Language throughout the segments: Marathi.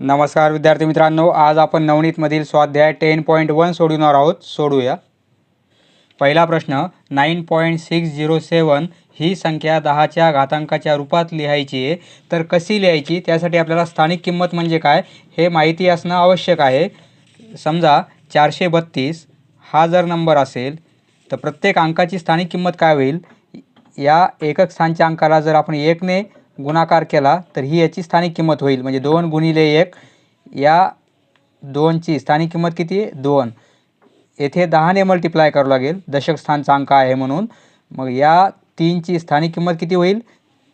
नमस्कार विद्यार्थी मित्रांनो. आज आपण नवनीतमधील स्वाध्याय टेन पॉईंट वन सोडवणार आहोत. सोडूया. पहिला प्रश्न nine point six zero seven ही संख्या दहाच्या घातांकाच्या रूपात लिहायची आहे. तर कशी लिहायची? त्यासाठी आपल्याला स्थानिक किंमत म्हणजे काय? हे माहिती असणं आवश्यक आहे. समजा चारशे बत्तीस हा जर नंबर असेल तर प्रत्येक अंकाची स्थानिक किंमत काय होईल? या एकक स्थानच्या अंकाला जर आपण एकने गुणाकार केला तर ही याची स्थानिक किंमत होईल. म्हणजे दोन गुणिले एक या दोनची स्थानिक किंमत किती आहे? दोन. येथे दहाने मल्टिप्लाय करावं लागेल. दशक स्थानचा अंक आहे म्हणून. मग या तीनची स्थानिक किंमत किती होईल?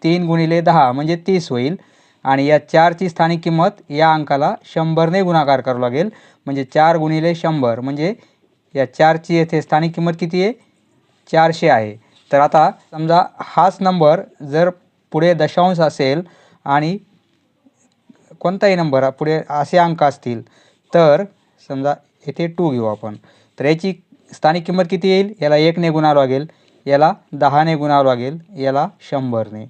तीन गुणिले दहा म्हणजे तीस होईल. आणि या चारची स्थानिक किंमत या अंकाला शंभरने गुणाकार करावं लागेल. म्हणजे चार गुणिले शंभर म्हणजे या चारची येथे स्थानिक किंमत किती आहे? चारशे आहे. तर आता समजा हाच नंबर जर पुढे दशांश असेल आणि कोणताही नंबर पुढे असे अंक असतील. तर समजा येथे टू घेऊ आपण. तर याची स्थानिक किंमत किती येईल? याला एकने गुणावं लागेल. याला दहाने गुणावं लागेल. याला शंभरने.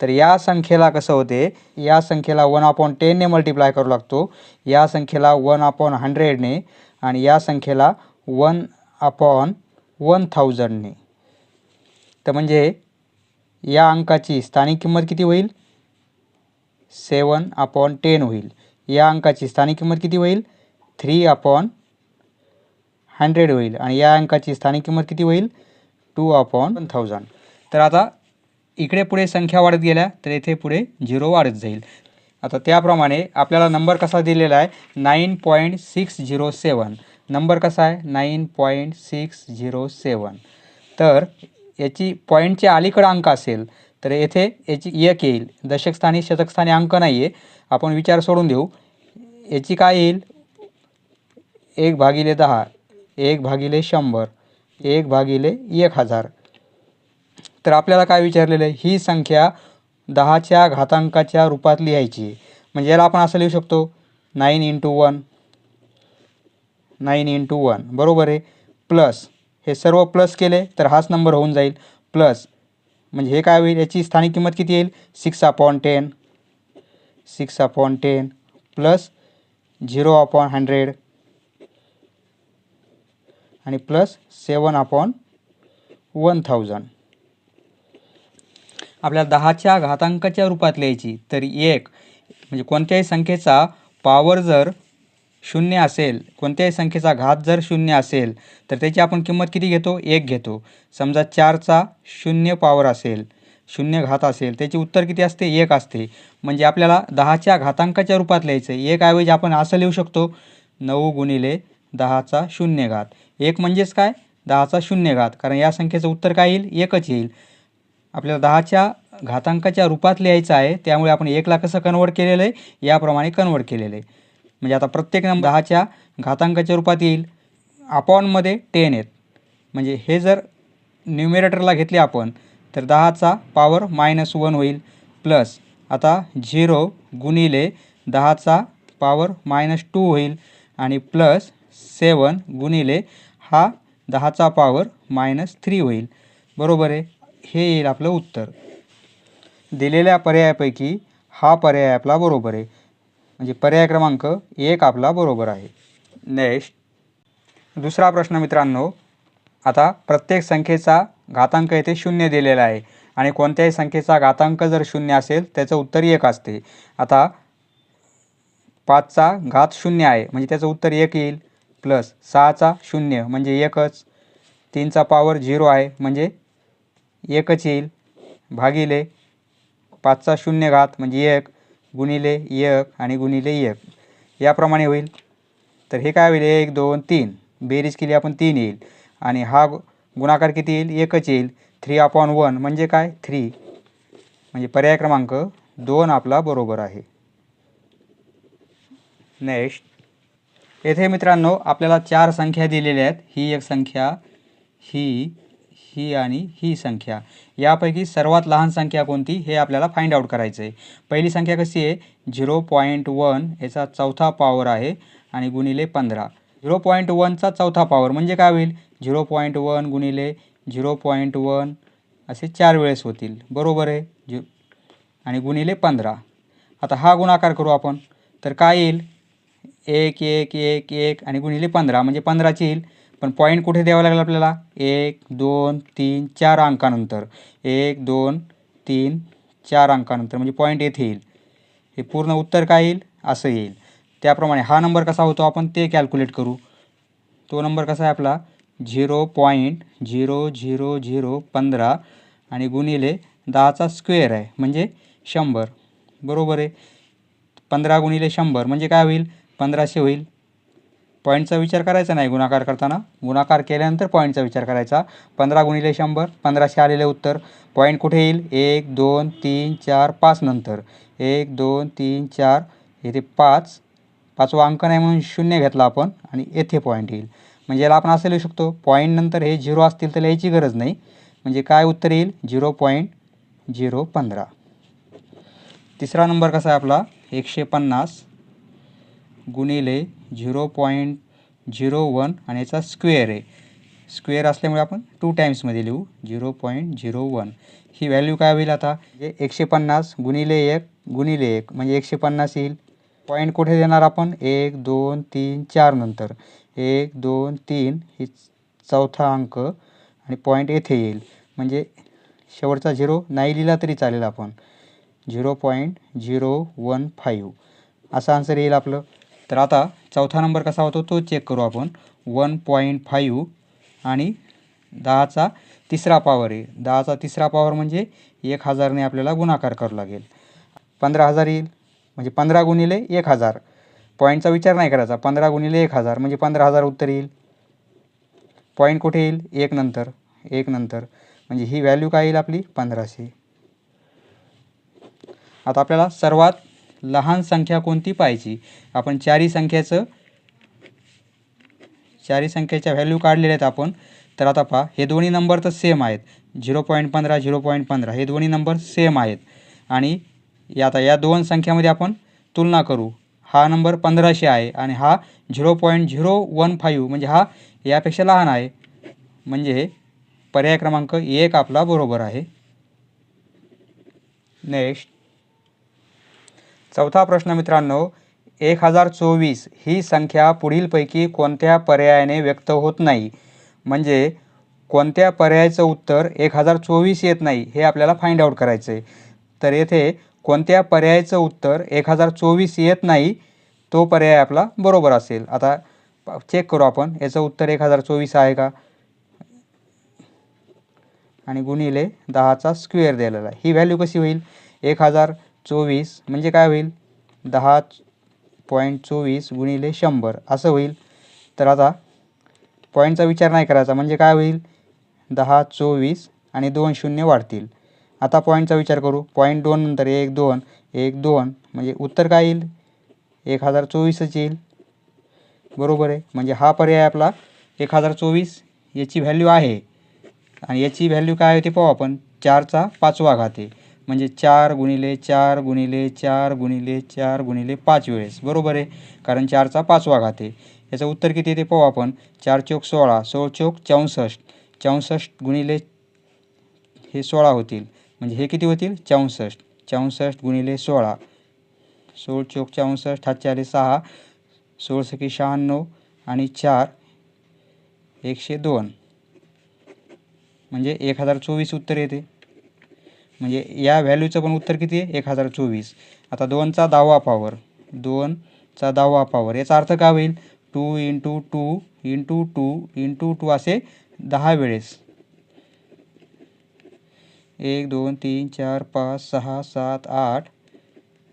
तर या संख्येला कसं होते? या संख्येला वन अपॉन टेनने मल्टिप्लाय करू लागतो. या संख्येला वन अपॉन हंड्रेडने आणि या संख्येला वन अपॉन वन थाउजंडने तर म्हणजे या अंकाची स्थानिक किंमत किती होईल? सेवन अपॉन टेन होईल. या अंकाची स्थानिक किंमत किती होईल? थ्री अपॉन हंड्रेड होईल. आणि या अंकाची स्थानिक किंमत किती होईल? Two upon one thousand. तर आता इकडे पुढे संख्या वाढत गेल्या तर येथे पुढे झिरो वाढत जाईल. आता त्याप्रमाणे आपल्याला नंबर कसा दिलेला आहे? Nine point six zero seven. Number कसा आहे? Nine point six zero seven. तर याची पॉईंटच्या अलीकडं अंक असेल तर येथे याची एक येईल. दशकस्थानी शतकस्थानी अंक नाही आहे आपण विचार सोडून देऊ. याची काय येईल? एक भागिले दहा एक भागिले शंभर एक भागिले एक हजार. तर आपल्याला काय विचारलेलं आहे? ही संख्या दहाच्या घातांकाच्या रूपात लिहायची आहे. म्हणजे याला आपण असं लिहू शकतो nine into one nine into one बरोबर आहे? प्लस हे सर्व प्लस केले तर हाच नंबर होऊन जाईल. प्लस म्हणजे हे काय होईल? याची स्थानिक किंमत किती येईल? Six upon ten six upon ten plus zero upon hundred आणि plus seven upon one thousand आपल्याला दहाच्या घातांकाच्या रूपात लिहायची. तर एक म्हणजे कोणत्याही संख्येचा पॉवर जर शून्य असेल कोणत्याही संख्येचा घात जर शून्य असेल तर त्याची आपण किंमत किती घेतो? एक घेतो. समजा चारचा शून्य पॉवर असेल शून्य घात असेल त्याचे उत्तर किती असते? एक असते. म्हणजे आपल्याला दहाच्या घातांकाच्या रूपात लिहायचं आहे एक ऐवजी आपण असं लिहू शकतो नऊ गुणिले दहाचा शून्य घात. एक म्हणजेच काय? दहाचा शून्य घात. कारण या संख्येचं उत्तर काय येईल? एकच येईल. आपल्याला दहाच्या घातांकाच्या रूपात लिहायचं आहे त्यामुळे आपण एकला कसं कन्वर्ट केलेलं आहे? याप्रमाणे कन्वर्ट केलेलं आहे. म्हणजे आता प्रत्येक नंबर दहाच्या घातांकाच्या रूपात येईल. अपॉनमध्ये टेन आहेत. म्हणजे हे जर न्युमिरेटरला घेतले आपण तर दहाचा पॉवर मायनस वन होईल प्लस आता झिरो गुणिले दहाचा पॉवर मायनस टू होईल आणि प्लस सेवन गुणिले हा दहाचा पॉवर मायनस थ्री होईल. बरोबर आहे? हे येईल आपलं उत्तर. दिलेल्या पर्यायापैकी हा पर्याय आपला बरोबर आहे. म्हणजे पर्याय क्रमांक एक आपला बरोबर आहे. नेक्स्ट दुसरा प्रश्न मित्रांनो आता प्रत्येक संख्येचा घातांक येथे शून्य दिलेला आहे आणि कोणत्याही संख्येचा घातांक जर शून्य असेल त्याचं उत्तर एक असते. आता पाचचा घात शून्य आहे म्हणजे त्याचं उत्तर एक येईल. प्लस सहाचा शून्य म्हणजे एकच. तीनचा पॉवर झिरो आहे म्हणजे एकच येईल. भागिले पाचचा शून्य घात म्हणजे एक. गुणिले एक आणि गुणिले एक. याप्रमाणे होईल. तर हे काय होईल? एक दोन तीन. बेरीज केली आपण तीन येईल. आणि हा गुणाकार किती येईल? एकच येईल. थ्री अपॉन वन म्हणजे काय? थ्री. म्हणजे पर्याय क्रमांक दोन आपला बरोबर आहे. नेक्स्ट येथे मित्रांनो आपल्याला चार संख्या दिलेल्या आहेत. ही एक संख्या ही ही आणि ही संख्या. यापैकी सर्वात लहान संख्या कोणती? हे आपल्याला फाइंड आउट करायचं आहे पहिली संख्या कशी आहे? झिरो पॉईंट वन याचा चौथा पॉवर आहे आणि गुणिले पंधरा. झिरो पॉईंट वनचा चौथा पॉवर म्हणजे काय होईल? झिरो पॉईंट वन गुणिले झिरो पॉईंट वन असे चार वेळेस होतील. बरोबर आहे? झि आणि गुणिले पंधरा. आता हा गुणाकार करू आपण. तर काय येईल? एक एक एक एक आणि गुणिले पंधरा. म्हणजे पंधराची येईल. पण पॉईंट कुठे द्यावा लागेल आपल्याला? एक दोन तीन चार अंकानंतर. एक दोन तीन चार अंकानंतर. म्हणजे पॉईंट येथे येईल. हे पूर्ण उत्तर काय येईल? असं येईल. त्याप्रमाणे हा नंबर कसा होतो आपण ते कॅल्क्युलेट करू. तो नंबर कसा आहे आपला? Zero point zero zero zero पंधरा आणि गुणिले दहाचा स्क्वेअर आहे. म्हणजे शंभर. बरोबर आहे? पंधरा गुणिले शंभर. म्हणजे काय होईल? पंधराशे होईल. पॉईंटचा विचार करायचा नाही गुणाकार करताना. गुणाकार केल्यानंतर पॉईंटचा विचार करायचा. पंधरा गुणिले शंभर पंधराशे आलेले उत्तर. पॉईंट कुठे येईल? एक दोन तीन चार पाच नंतर. एक दोन तीन चार. येथे पाच. पाचवा अंक नाही म्हणून शून्य घेतला आपण आणि येथे पॉईंट येईल. म्हणजे याला आपण असं लिहू शकतो पॉईंट नंतर हे झिरो असतील तर लिहायची गरज नाही. म्हणजे काय उत्तर येईल? झिरो पॉईंट झिरो पंधरा. तिसरा नंबर कसा आहे आपला? एकशे पन्नास. गुणिले झिरो पॉईंट झिरो वन आणि याचा स्क्वेअर आहे. स्क्वेअर असल्यामुळे आपण टू टाईम्समध्ये लिहू. Zero point zero one. ही व्हॅल्यू काय होईल आता? म्हणजे एकशे पन्नास गुणिले एक गुणिले एक म्हणजे एकशे पन्नास येईल. पॉईंट कुठे देणार आपण? एक दोन तीन चार नंतर. एक दोन तीन ही चौथा अंक आणि पॉईंट येथे येईल. म्हणजे शेवटचा झिरो नाही लिहिला तरी चालेल आपण. Zero point zero one five. असं आन्सर येईल आपलं. तर आता चौथा नंबर कसा होतो तो चेक करू आपण. वन पॉईंट फाईव्ह आणि दहाचा तिसरा पॉवर आहे. दहाचा तिसरा पॉवर म्हणजे एक हजारने आपल्याला गुणाकार करावा लागेल. पंधरा हजार येईल म्हणजे पंधरा गुणिले एक हजार. पॉईंटचा विचार नाही करायचा. पंधरा गुणिले एक हजार म्हणजे पंधरा हजार उत्तर येईल. पॉईंट कुठे येईल? एक नंतर. एक नंतर. म्हणजे ही व्हॅल्यू काय येईल आपली? पंधराशे. आता आपल्याला सर्वात लहान संख्या कोणती पाहायची? आपण चारी संख्याचं चारी संख्येच्या व्हॅल्यू काढलेल्या आहेत आपण. तर आता पहा हे दोन्ही नंबर तर सेम आहेत. झिरो पॉईंट पंधरा झिरो पॉईंट पंधरा हे दोन्ही नंबर सेम आहेत. आणि या आता या दोन संख्यामध्ये आपण तुलना करू. हा नंबर पंधराशे आहे आणि हा zero point zero one five म्हणजे हा यापेक्षा लहान आहे. म्हणजे पर्याय क्रमांक एक आपला बरोबर आहे. नेक्स्ट चौथा प्रश्न मित्रांनो एक हजार चोवीस ही संख्या पुढीलपैकी कोणत्या पर्यायाने व्यक्त होत नाही? म्हणजे कोणत्या पर्यायाचं उत्तर एक हजार चोवीस येत नाही हे आपल्याला फाइंड आऊट करायचं आहे तर येथे कोणत्या पर्यायाचं उत्तर एक हजार चोवीस येत नाही तो पर्याय आपला बरोबर असेल. आता चेक करू आपण याचं उत्तर एक हजार चोवीस आहे का? आणि गुणिले दहाचा स्क्वेअर दिलेला आहे. ही व्हॅल्यू कशी होईल? एक हजार चोवीस म्हणजे काय होईल? दहा पॉईंट चोवीस गुणिले शंभर. असं होईल. तर आता पॉईंटचा विचार नाही करायचा. म्हणजे काय होईल? दहा चोवीस आणि दोन शून्य वाढतील. आता पॉईंटचा विचार करू. पॉईंट दोन नंतर एक दोन. एक दोन. म्हणजे उत्तर काय येईल? एक हजार चोवीसच येईल. बरोबर आहे. म्हणजे हा पर्याय आपला एक हजार चोवीस याची व्हॅल्यू आहे. आणि याची व्हॅल्यू काय होते पाहू आपण? चारचा पाचवा घाते म्हणजे चार गुणिले चार गुणिले चार गुणिले चार गुणिले पाच वेळेस. बरोबर आहे? कारण चारचा पाचवा घाते याचं उत्तर किती येते पाहू आपण. चार चौक सोळा सोळ चौक चौसष्ट. चौसष्ट गुणिले हे सोळा होतील. म्हणजे हे किती होतील? चौसष्ट. चौसष्ट गुणिले सोळा. सोळ चौक चौसष्ट हातचे आले सहा. सोळ सखी शहाण्णव आणि चार एकशे दोन. म्हणजे एक हजार चोवीस उत्तर येते. म्हणजे या व्हॅल्यूचं पण उत्तर किती आहे? एक हजार चोवीस. आता दोनचा दहावा पॉवर दोनचा दहावा पॉवर याचा अर्थ काय होईल? Two into two into two into two असे दहा वेळेस. एक दोन तीन चार पाच सहा सात आठ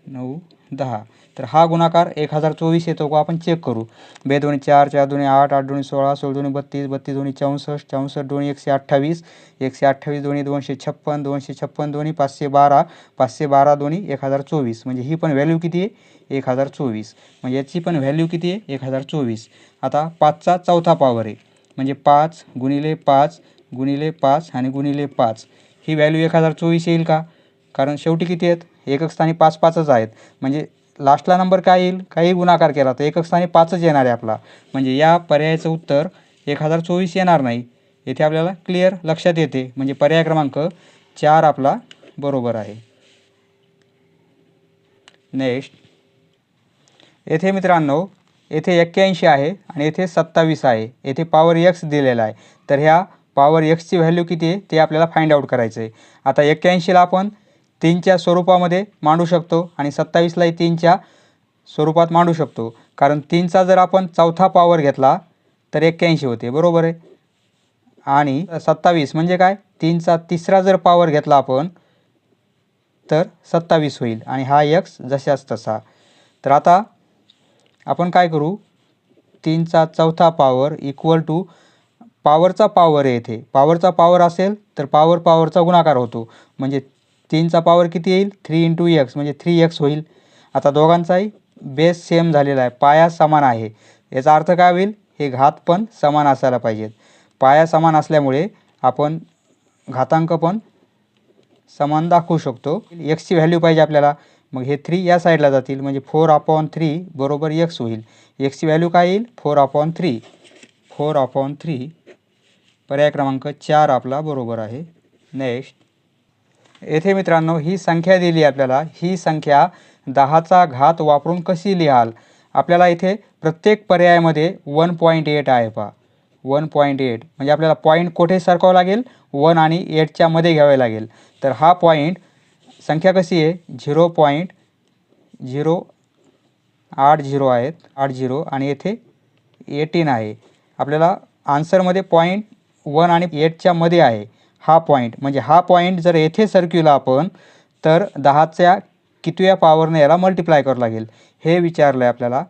नऊ दहा. तर हा गुणाकार एक हजार चोवीस येतो. का आपण चेक करू. बे दोन्ही चार चार दोन्ही आठ आठ दोन्ही सोळा सोळा दोन्ही बत्तीस बत्तीस दोन्ही चौसष्ट चौसष्ट दोन्ही एकशे अठ्ठावीस एकशे अठ्ठावीस दोन्ही दोनशे छप्पन दोनशे छप्पन दोन्ही पाचशे बारा पाचशे बारा दोन्ही एक हजार चोवीस. म्हणजे ही पण व्हॅल्यू किती आहे? एक हजार चोवीस. म्हणजे याची पण व्हॅल्यू किती आहे? एक हजार चोवीस. आता पाचचा चौथा पॉवर आहे. म्हणजे पाच गुणिले पाच गुणिले पाच आणि गुणिले पाच. ही व्हॅल्यू एक हजार चोवीस येईल का? कारण शेवटी किती आहेत? एकक स्थानी पाच पाचच आहेत. म्हणजे लास्टला नंबर काय येईल? काही गुणाकार केला तर एकक स्थानी पाचच येणार आहे आपला. म्हणजे या पर्यायाचं उत्तर एक हजार चोवीस येणार नाही. येथे आपल्याला क्लिअर लक्षात येते. म्हणजे पर्याय क्रमांक चार आपला बरोबर आहे. नेक्स्ट येथे मित्रांनो येथे एक्क्याऐंशी आहे आणि येथे सत्तावीस आहे. येथे पॉवर एक्स दिलेला आहे. तर ह्या पॉवर एक्सची व्हॅल्यू किती आहे? ते आपल्याला फाइंड आउट करायचं आहे आता एक्क्याऐंशीला आपण तीनच्या स्वरूपामध्ये मांडू शकतो आणि सत्तावीसलाही तीनच्या स्वरूपात मांडू शकतो. कारण तीनचा जर आपण चौथा पॉवर घेतला तर एक्क्याऐंशी होते. बरोबर आहे? आणि सत्तावीस म्हणजे काय? तीनचा तिसरा जर पॉवर घेतला आपण तर सत्तावीस होईल. आणि हा यक्स जशाच तसा. तर आता आपण काय करू? तीनचा चौथा पॉवर इक्वल टू पॉवरचा पॉवर आहे येथे पॉवरचा पॉवर असेल तर पॉवर पॉवरचा गुणाकार होतो. म्हणजे तीनचा पॉवर किती येईल? थ्री इंटू एक्स म्हणजे थ्री एक्स होईल. आता दोघांचाही बेस सेम झालेला आहे. पाया समान आहे. याचा अर्थ काय होईल? हे घात पण समान असायला पाहिजेत. पाया समान असल्यामुळे आपण घातांक पण समान दाखवू शकतो. एक्सची व्हॅल्यू पाहिजे आपल्याला. मग हे थ्री या साईडला जातील. म्हणजे फोर अपॉन थ्री बरोबर एक्स होईल. एक्सची व्हॅल्यू काय येईल? Four upon three four upon three पर्याय क्रमांक चार आपला बरोबर आहे. नेक्स्ट येथे मित्रांनो ही संख्या दिली आपल्याला. ही संख्या दहाचा घात वापरून कशी लिहाल? आपल्याला इथे प्रत्येक पर्यायामध्ये वन पॉईंट एट आहे पहा. One point eight. म्हणजे आपल्याला पॉईंट कुठे सरकावं लागेल? वन आणि एटच्या मध्ये घ्यावे लागेल. तर हा पॉईंट संख्या कशी आहे? झिरो पॉईंट झिरो आठ झिरो आहेत. आठ झिरो. आणि येथे एटीन आहे. आपल्याला आन्सरमध्ये पॉईंट वन आणि एटच्या मध्ये आहे. हा पॉईंट म्हणजे हा पॉईंट जर येथे सरकिवला आपण तर दहाच्या कितव्या पॉवरने याला मल्टिप्लाय करावं लागेल. हे विचारलं आहे आपल्याला.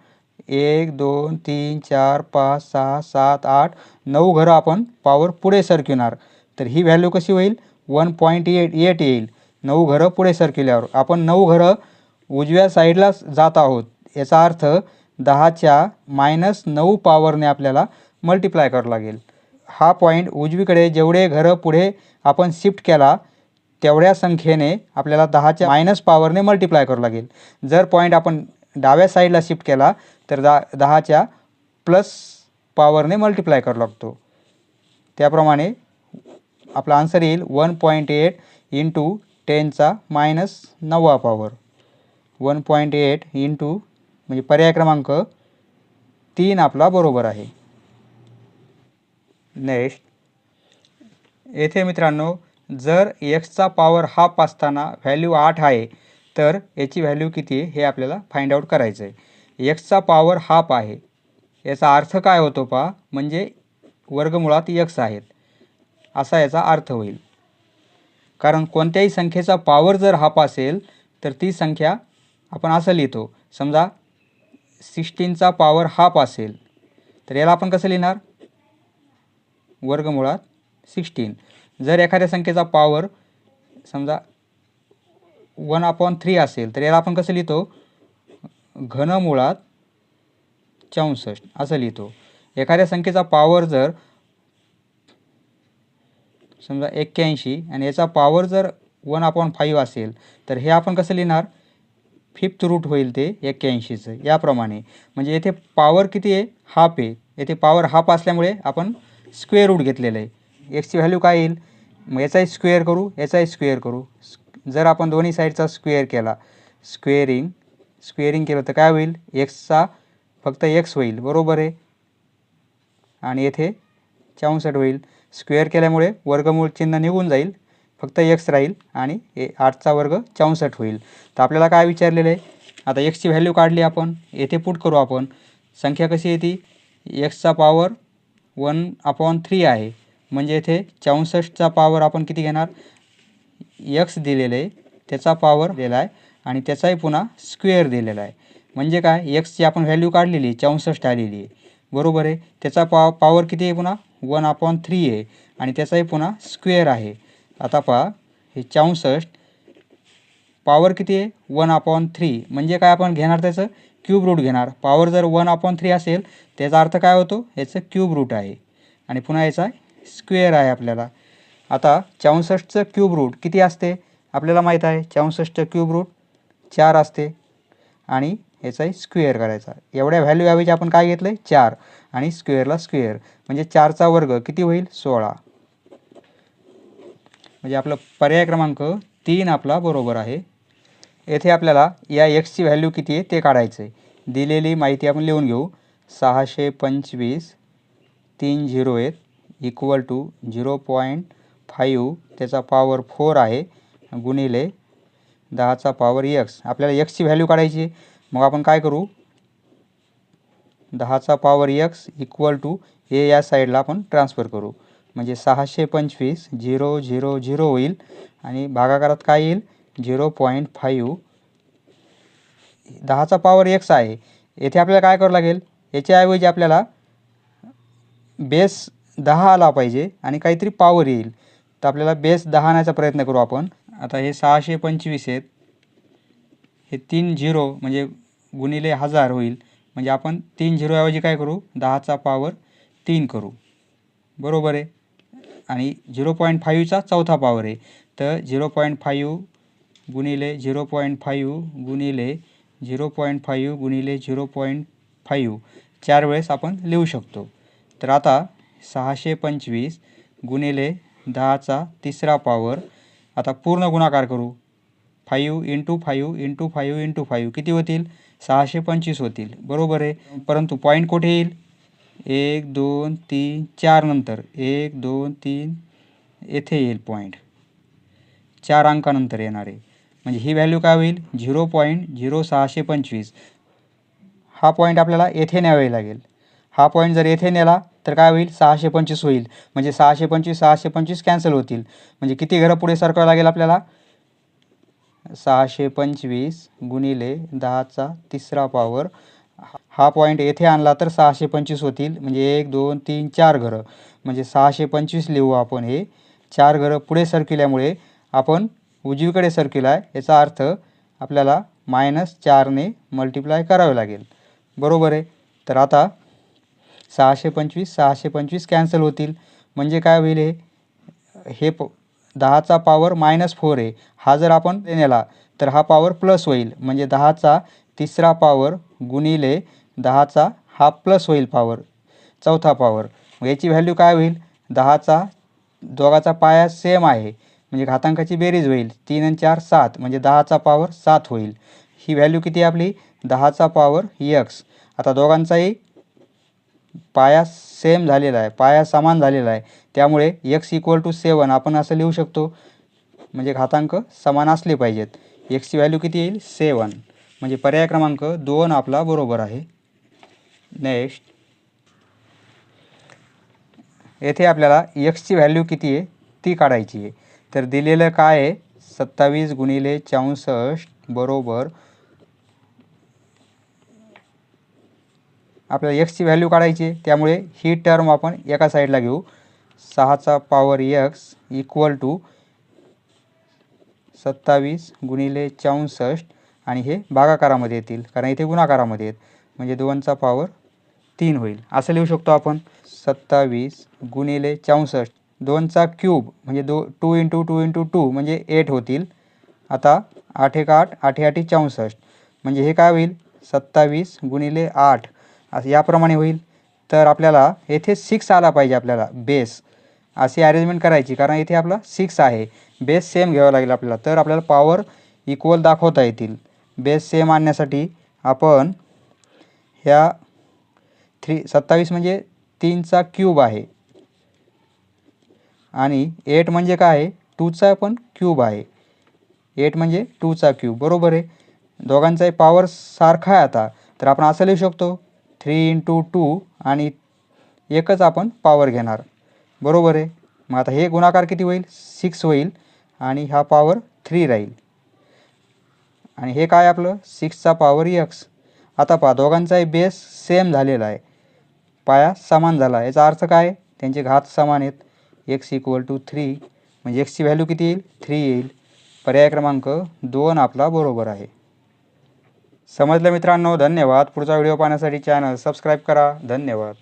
एक दोन तीन चार पाच सहा सात आठ नऊ घरं आपण पॉवर पुढे सरकिवणार. तर ही व्हॅल्यू कशी होईल? वन पॉईंट एट एट येईल. नऊ घरं पुढे सरकिवल्यावर आपण नऊ घरं उजव्या साईडला जात आहोत. याचा अर्थ दहाच्या मायनस नऊ पॉवरने आपल्याला मल्टिप्लाय करावं लागेल. हा पॉईंट उजवीकडे जेवढे घरं पुढे आपण शिफ्ट केला तेवढ्या संख्येने आपल्याला दहाच्या मायनस पॉवरने मल्टिप्लाय करावं लागेल. जर पॉईंट आपण डाव्या साईडला शिफ्ट केला तर दा दहाच्या प्लस पॉवरने मल्टिप्लाय करू लागतो. त्याप्रमाणे आपला आन्सर येईल वन पॉईंट एट इंटू टेनचा मायनस नववा power one point eight into म्हणजे पर्याय क्रमांक तीन आपला बरोबर आहे. नेक्स्ट. येथे मित्रांनो जर एक्सचा पॉवर हाफ असताना व्हॅल्यू आठ आहे तर याची व्हॅल्यू किती आहे हे आपल्याला फाइंड आउट करायचं आहे एक्सचा पॉवर हाफ आहे. याचा अर्थ काय होतो पा म्हणजे वर्गमुळात यक्स आहेत. असा याचा अर्थ होईल. कारण कोणत्याही संख्येचा पॉवर जर हाफ असेल तर ती संख्या आपण असं लिहितो. समजा सिक्स्टीनचा पॉवर हाफ असेल तर याला आपण कसं लिहिणार? वर्गमुळात सिक्स्टीन जर एखाद्या संख्येचा पॉवर समजा वन अपॉन थ्री असेल तर याला आपण कसं लिहितो? घनमुळात चौसष्ट असं लिहितो. एखाद्या संख्येचा पॉवर जर समजा एक्क्याऐंशी आणि याचा पॉवर जर वन अपॉन फाईव्ह असेल तर हे आपण कसं लिहिणार? फिफ्थ रूट होईल ते एक्क्याऐंशीचं. याप्रमाणे. म्हणजे येथे पॉवर किती आहे? हाफ आहे. येथे पॉवर हाफ असल्यामुळे आपण स्क्वेअर रूट घेतलेलं आहे. एक्सची व्हॅल्यू काय येईल? मग याचाही स्क्वेअर करू याचाही स्क्वेअर करू. जर आपण दोन्ही साईडचा स्क्वेअर केला स्क्वेअरिंग स्क्वेअरिंग केलं तर काय होईल? एक्सचा फक्त एक्स होईल. बरोबर आहे? आणि येथे चौसष्ट होईल. स्क्वेअर केल्यामुळे वर्गमूळ चिन्ह निघून जाईल. फक्त एक्स राहील आणि ए आठचा वर्ग चौसष्ट होईल. तर आपल्याला काय विचारलेलं आहे? आता एक्सची व्हॅल्यू काढली आपण. येथे पुट करू आपण. संख्या कशी येते? एक्सचा पॉवर वन अपॉन थ्री आहे. म्हणजे येथे चौसष्टचा पॉवर आपण किती घेणार? एक्स दिलेलं आहे. त्याचा पॉवर दिलेला आहे. आणि त्याचाही पुन्हा स्क्वेअर दिलेला आहे. म्हणजे काय? एक्सची आपण व्हॅल्यू काढलेली आहे. चौसष्ट आलेली आहे. बरोबर आहे? त्याचा पॉ पॉवर किती आहे पुन्हा? वन अपॉन थ्री आहे. आणि त्याचाही पुन्हा स्क्वेअर आहे. आता पहा. हे चौसष्ट पॉवर किती आहे? One upon three. म्हणजे काय आपण घेणार त्याचं? क्यूब रूट घेणार. पॉवर जर वन अपॉन थ्री असेल त्याचा अर्थ काय होतो? याचं क्यूब रूट आहे. आणि पुन्हा याचा स्क्वेअर आहे आपल्याला. आता चौसष्टचं क्यूब रूट किती असते? आपल्याला माहीत आहे चौसष्ट क्यूब रूट चार असते. आणि याचाही स्क्वेअर करायचा. एवढ्या व्हॅल्यू ऐवजी आपण काय घेतलं आहे चार. आणि स्क्वेअरला स्क्वेअर म्हणजे चारचा वर्ग किती होईल? सोळा. म्हणजे आपलं पर्याय क्रमांक तीन आपला बरोबर आहे. येथे आपल्याला या एक्सची व्हॅल्यू किती आहे ते काढायचं आहे दिलेली माहिती आपण लिहून घेऊ. सहाशे पंचवीस तीन झिरो आहेत equal to zero point five त्याचा पॉवर फोर आहे गुणिले दहाचा पॉवर यक्स आपल्याला एक्सची व्हॅल्यू काढायची मग आपण काय करू? दहाचा पॉवर यक्स इक्वल टू हे या साईडला आपण ट्रान्सफर करू. म्हणजे सहाशे पंचवीस झिरो झिरो झिरो होईल आणि भागाकारात काय येईल? Zero point five. दहाचा power X आहे. येथे आपल्याला काय करावं लागेल? याच्याऐवजी आपल्याला बेस दहा आला पाहिजे आणि काहीतरी पॉवर येईल. तर आपल्याला बेस दहा आणायचा प्रयत्न करू आपण. आता हे सहाशे पंचवीस आहेत. हे तीन झिरो म्हणजे गुणिले हजार होईल. म्हणजे आपण तीन झिरोऐवजी काय करू? दहाचा पॉवर तीन करू. बरोबर आहे? आणि झिरो पॉईंट फाईव्हचा चौथा पॉवर आहे. तर झिरो पॉईंट फाईव्ह गुणिले झिरो पॉईंट फाईव्ह गुणिले झिरो पॉईंट फाईव्ह गुणिले झिरो पॉईंट फाईव्ह. चार वेळेस आपण लिहू शकतो. तर आता सहाशे पंचवीस गुणिले दहाचा तिसरा पॉवर आता पूर्ण गुणाकार करू. Five into five into five into five किती होतील? सहाशे पंचवीस होतील. बरोबर आहे. परंतु पॉईंट कुठे येईल? एक दोन तीन चार नंतर. एक दोन तीन येथे येईल पॉईंट चार अंकानंतर येणार आहे. म्हणजे ही व्हॅल्यू काय होईल? झिरो पॉईंट झिरो सहाशे पंचवीस. हा पॉईंट आपल्याला येथे न्यावे लागेल. हा पॉईंट जर येथे नेला तर काय होईल? सहाशे पंचवीस होईल. म्हणजे सहाशे पंचवीस सहाशे पंचवीस कॅन्सल होतील. म्हणजे किती घरं पुढे सरकावं लागेल आपल्याला? सहाशे पंचवीस गुणिले दहाचा तिसरा पॉवर हा पॉईंट येथे आणला तर सहाशे पंचवीस होतील. म्हणजे एक दोन तीन चार घरं. म्हणजे सहाशे पंचवीस लिहू आपण हे. चार घरं पुढे सरकल्यामुळे आपण उजवीकडे सर्किल आहे याचा अर्थ आपल्याला मायनस चारने मल्टिप्लाय करावे लागेल. बरोबर आहे? तर आता सहाशे पंचवीस सहाशे पंचवीस कॅन्सल होतील. म्हणजे काय होईल हे? हे प दहाचा पॉवर मायनस फोर आहे. हा जर आपण नेला तर हा पॉवर प्लस होईल. म्हणजे दहाचा तिसरा पॉवर गुणिले दहाचा हा प्लस होईल पॉवर चौथा पॉवर याची व्हॅल्यू काय होईल? दहाचा दोघाचा पाया सेम आहे. म्हणजे घातांकाची बेरीज होईल. तीन आणि चार सात. म्हणजे दहाचा पॉवर सात होईल. ही व्हॅल्यू किती आपली? दहाचा पॉवर यक्स आता दोघांचाही पाया सेम झालेला आहे. पाया समान झालेला आहे. त्यामुळे एक्स इक्वल टू सेवन आपण असं लिहू शकतो. म्हणजे घातांक समान असले पाहिजेत. एक्सची व्हॅल्यू किती येईल? सेवन म्हणजे पर्याय क्रमांक दोन आपला बरोबर आहे. नेक्स्ट येथे आपल्याला एक्सची व्हॅल्यू किती आहे? ती काढायची आहे. तर दिलेलं काय आहे? सत्तावीस गुणिले चौसष्ट बरोबर. आपल्याला एक्सची व्हॅल्यू काढायची आहे त्यामुळे ही टर्म आपण एका साईडला घेऊ. सहाचा पॉवर एक्स इक्वल टू सत्तावीस गुणिले चौसष्ट आणि हे भागाकारामध्ये येतील कारण इथे गुणाकारामध्ये आहेत. म्हणजे दोनचा पॉवर तीन होईल. असं लिहू शकतो आपण. सत्तावीस गुणिले चौसष्ट. दोनचा क्यूब म्हणजे दो two into two into two म्हणजे एट होतील. आता आठ एक आठ आठ आठी चौसष्ट. म्हणजे हे काय होईल? सत्तावीस गुणिले आठ. असं याप्रमाणे होईल. तर आपल्याला येथे सिक्स आला पाहिजे आपल्याला बेस अशी अरेंजमेंट करायची कारण इथे आपला सिक्स आहे. बेस सेम घ्यावा लागेल आपल्याला. तर आपल्याला पॉवर इक्वल दाखवता येतील. बेस सेम आणण्यासाठी आपण ह्या थ्री सत्तावीस म्हणजे तीनचा क्यूब आहे. आणि एट म्हणजे काय आहे? टूचा पण क्यूब आहे. एट म्हणजे टूचा क्यूब. बरोबर आहे? दोघांचाही पॉवर सारखा आहे आता. तर आपण असं लिहू शकतो थ्री इंटू टू आणि एकच आपण पॉवर घेणार. बरोबर आहे? मग आता हे गुणाकार किती होईल? सिक्स होईल आणि हा पॉवर थ्री राहील. आणि हे काय आपलं? सिक्सचा पॉवर यक्स आता पहा दोघांचाही बेस सेम झालेला आहे. पाया समान झाला याचा अर्थ काय? त्यांचे घात समान आहेत. एक्स इक्वल टू थ्री म्हणजे एक्सची व्हॅल्यू किती येईल? थ्री येईल. पर्याय क्रमांक दोन आपला बरोबर आहे. समजलं मित्रांनो? धन्यवाद. पुढचा व्हिडिओ पाहण्यासाठी चॅनल सबस्क्राईब करा. धन्यवाद.